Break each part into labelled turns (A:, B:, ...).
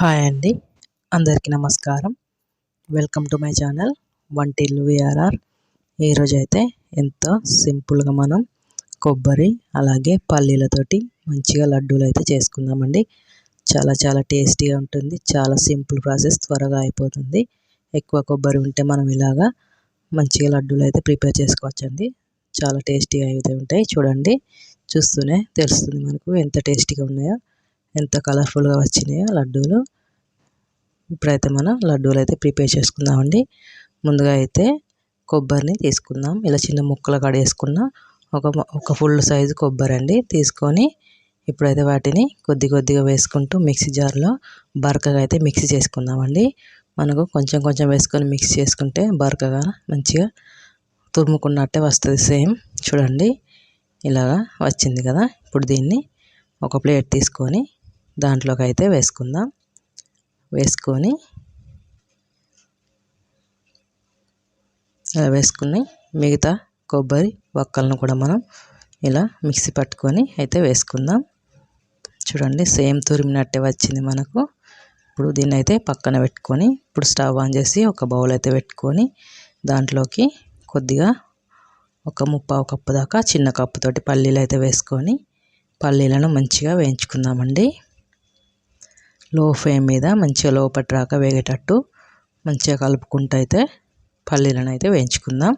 A: Hi అండి. అందరికీ నమస్కారం. వెల్కమ్ టు మై ఛానల్ వంటిల్లు విఆర్ఆర్ ఈరోజు అయితే ఎంతో సింపుల్గా మనం కొబ్బరి అలాగే పల్లీలతోటి మంచిగా లడ్డూలు అయితే చేసుకుందామండి. చాలా చాలా టేస్టీగా ఉంటుంది చాలా సింపుల్ ప్రాసెస్ త్వరగా అయిపోతుంది. ఎక్కువ కొబ్బరి ఉంటే మనం ఇలాగా మంచిగా లడ్డూలు అయితే ప్రిపేర్ చేసుకోవచ్చండి. చాలా టేస్టీగా అయితే ఉంటాయి చూడండి. చూస్తూనే తెలుస్తుంది మనకు ఎంత టేస్టీగా ఉన్నాయో. ఎంత కలర్ఫుల్గా వచ్చినాయో లడ్డూలు. ఇప్పుడైతే మనం లడ్డూలు అయితే ప్రిపేర్ చేసుకుందామండి. ముందుగా అయితే కొబ్బరిని తీసుకుందాం. ఇలా చిన్న ముక్కలు కడేసుకున్న ఒక ఒక ఫుల్ సైజు కొబ్బరి అండి. తీసుకొని ఇప్పుడైతే వాటిని కొద్ది కొద్దిగా వేసుకుంటూ మిక్సీ జార్లో బరకగా అయితే మిక్సీ చేసుకుందామండి. మనకు కొంచెం కొంచెం వేసుకొని మిక్స్ చేసుకుంటే బరకగా మంచిగా తురుముకున్నట్టే వస్తుంది సేమ్. చూడండి ఇలాగా వచ్చింది కదా. ఇప్పుడు దీన్ని ఒక ప్లేట్ తీసుకొని దాంట్లోకి అయితే వేసుకుందాం. వేసుకొని ఇలా వేసుకుని మిగతా కొబ్బరి వక్కలను కూడా మనం ఇలా మిక్సీ పట్టుకొని అయితే వేసుకుందాం. చూడండి సేమ్ తురిమినట్టే వచ్చింది మనకు. ఇప్పుడు దీన్ని అయితే పక్కన పెట్టుకొని ఇప్పుడు స్టవ్ ఆన్ చేసి ఒక బౌల్ అయితే పెట్టుకొని దాంట్లోకి కొద్దిగా ఒక ముప్పావు కప్పు దాకా చిన్న కప్పుతోటి పల్లీలు అయితే వేసుకొని పల్లీలను మంచిగా వేయించుకుందామండి. లో ఫ్లేమ్ మీద మంచిగా లోపటి రాక వేగేటట్టు మంచిగా కలుపుకుంటూ అయితే పల్లీలను అయితే వేయించుకుందాం.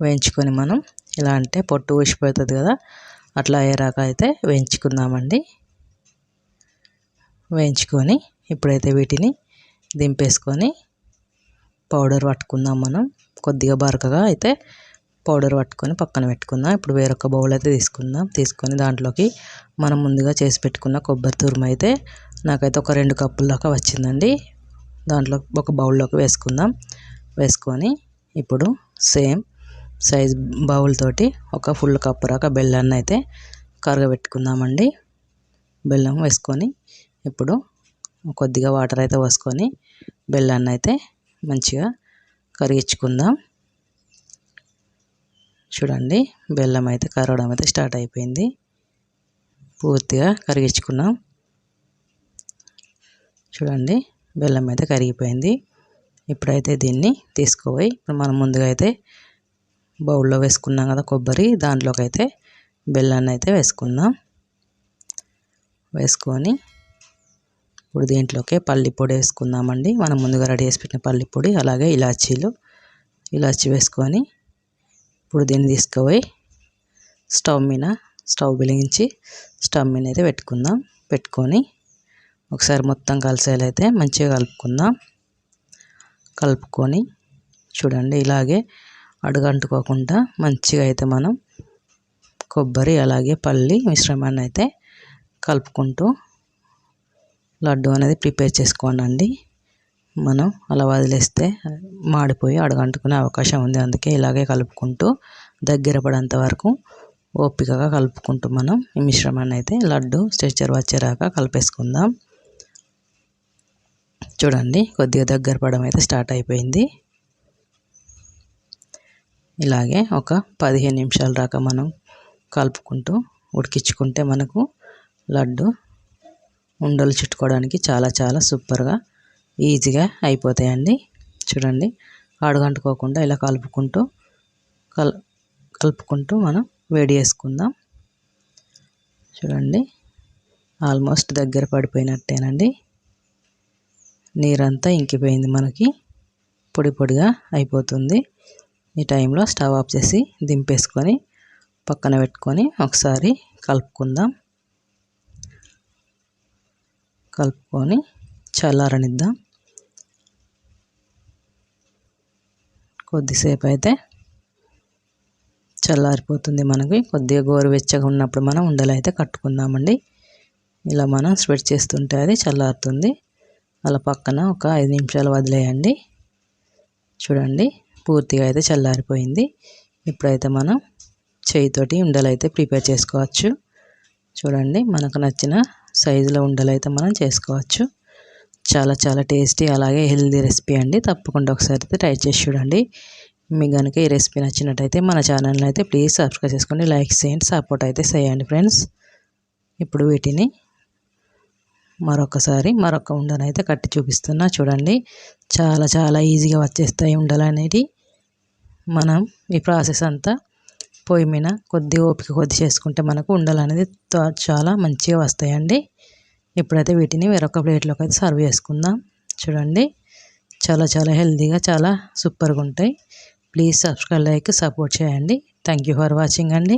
A: వేయించుకొని మనం ఇలా అంటే పొట్టు ఊసిపోతుంది కదా అట్లా అయ్యేరాక అయితే వేయించుకుందామండి. వేయించుకొని ఇప్పుడైతే వీటిని దింపేసుకొని పౌడర్ పట్టుకుందాం మనం. కొద్దిగా బరకగా అయితే పౌడర్ పట్టుకొని పక్కన పెట్టుకుందాం. ఇప్పుడు వేరొక బౌల్ అయితే తీసుకుందాం. తీసుకొని దాంట్లోకి మనం ముందుగా చేసి పెట్టుకున్న కొబ్బరి తురుము అయితే నాకైతే ఒక రెండు కప్పుల దాకా వచ్చిందండి. దాంట్లో ఒక బౌల్లోకి వేసుకుందాం. వేసుకొని ఇప్పుడు సేమ్ సైజ్ బౌల్ తోటి ఒక ఫుల్ కప్పు దాకా బెల్లాన్ని అయితే కరగబెట్టుకుందామండి. బెల్లం వేసుకొని ఇప్పుడు కొద్దిగా వాటర్ అయితే పోసుకొని బెల్లాన్ని అయితే మంచిగా కరిగించుకుందాం. చూడండి బెల్లం అయితే కరగడం అయితే స్టార్ట్ అయిపోయింది. పూర్తిగా కరిగించుకున్నాం. చూడండి బెల్లం అయితే కరిగిపోయింది. ఇప్పుడైతే దీన్ని తీసుకుపోయి ఇప్పుడు మనం ముందుగా అయితే బౌల్లో వేసుకున్నాం కదా కొబ్బరి దాంట్లోకి అయితే బెల్లాన్ని అయితే వేసుకుందాం. వేసుకొని ఇప్పుడు దీంట్లోకి పల్లి పొడి వేసుకుందామండి. మనం ముందుగా రెడీ చేసి పెట్టిన పల్లి పొడి అలాగే ఇలాచీలు. ఇలాచీ వేసుకొని ఇప్పుడు దీన్ని తీసుకుపోయి స్టవ్ మీద స్టవ్ వెలిగించి స్టవ్ మీద అయితే పెట్టుకుందాం. పెట్టుకొని ఒకసారి మొత్తం కలిసేలైతే మంచిగా కలుపుకుందాం. కలుపుకొని చూడండి ఇలాగే అడుగంటుకోకుండా మంచిగా అయితే మనం కొబ్బరి అలాగే పల్లి మిశ్రమాన్ని అయితే కలుపుకుంటూ లడ్డు అనేది ప్రిపేర్ చేసుకోనండి. మనం అలా వదిలేస్తే మాడిపోయి అడగంటుకునే అవకాశం ఉంది. అందుకే ఇలాగే కలుపుకుంటూ దగ్గర పడేంత వరకు ఓపికగా కలుపుకుంటూ మనం ఈ మిశ్రమాన్ని అయితే లడ్డు స్ట్రెచర్ వచ్చేరాక కలిపేసుకుందాం. చూడండి కొద్దిగా దగ్గర పడడం అయితే స్టార్ట్ అయిపోయింది. ఇలాగే ఒక పదిహేను నిమిషాల దాకా మనం కలుపుకుంటూ ఉడికించుకుంటే మనకు లడ్డు ఉండలు చుట్టుకోవడానికి చాలా చాలా సూపర్గా ఈజీగా అయిపోతాయండి. చూడండి అడుగంటుకోకుండా ఇలా కలుపుకుంటూ కల్ కలుపుకుంటూ మనం వేడి చేసుకుందాం. చూడండి ఆల్మోస్ట్ దగ్గర పడిపోయినట్టేనండి. నీరంతా ఇంకిపోయింది మనకి. పొడి పొడిగా అయిపోతుంది. ఈ టైంలో స్టవ్ ఆఫ్ చేసి దింపేసుకొని పక్కన పెట్టుకొని ఒకసారి కలుపుకుందాం. కలుపుకొని చల్లారనిద్దాం. కొద్దిసేపు అయితే చల్లారిపోతుంది మనకి. కొద్దిగా గోరువెచ్చగా ఉన్నప్పుడు మనం ఉండలు అయితే కట్టుకుందామండి. ఇలా మనం స్ప్రెడ్ చేస్తుంటే అది చల్లారుతుంది. అలా పక్కన ఒక ఐదు నిమిషాలు వదిలేయండి. చూడండి పూర్తిగా అయితే చల్లారిపోయింది. ఇప్పుడైతే మనం చేయితోటి ఉండలు అయితే ప్రిపేర్ చేసుకోవచ్చు. చూడండి మనకు నచ్చిన సైజులో ఉండలు అయితే మనం చేసుకోవచ్చు. చాలా చాలా టేస్టీ అలాగే హెల్దీ రెసిపీ అండి. తప్పకుండా ఒకసారి అయితే ట్రై చేసి చూడండి. మీకు కనుక ఈ రెసిపీ నచ్చినట్టయితే మన ఛానల్ని అయితే ప్లీజ్ సబ్స్క్రైబ్ చేసుకోండి. లైక్ చేయండి సపోర్ట్ అయితే చేయండి ఫ్రెండ్స్. ఇప్పుడు వీటిని మరొకసారి మరొక ఉండనైతే కట్టి చూపిస్తున్నా. చూడండి చాలా చాలా ఈజీగా వచ్చేస్తాయి ఉండలు అనేది మనం ఈ ప్రాసెస్ అంతా పొయ్యి మీద కొద్ది ఓపిక కొద్ది చేసుకుంటే మనకు ఉండలు అనేది చాలా మంచిగా వస్తాయండి. ఇప్పుడైతే వీటిని వేరొక ప్లేట్లోకి అయితే సర్వ్ చేసుకుందాం. చూడండి చాలా చాలా హెల్తీగా చాలా సూపర్గా ఉంటాయి ప్లీజ్ సబ్స్క్రైబ్ లైక్ సపోర్ట్ చేయండి. థ్యాంక్ యూ ఫర్ వాచింగ్ అండి.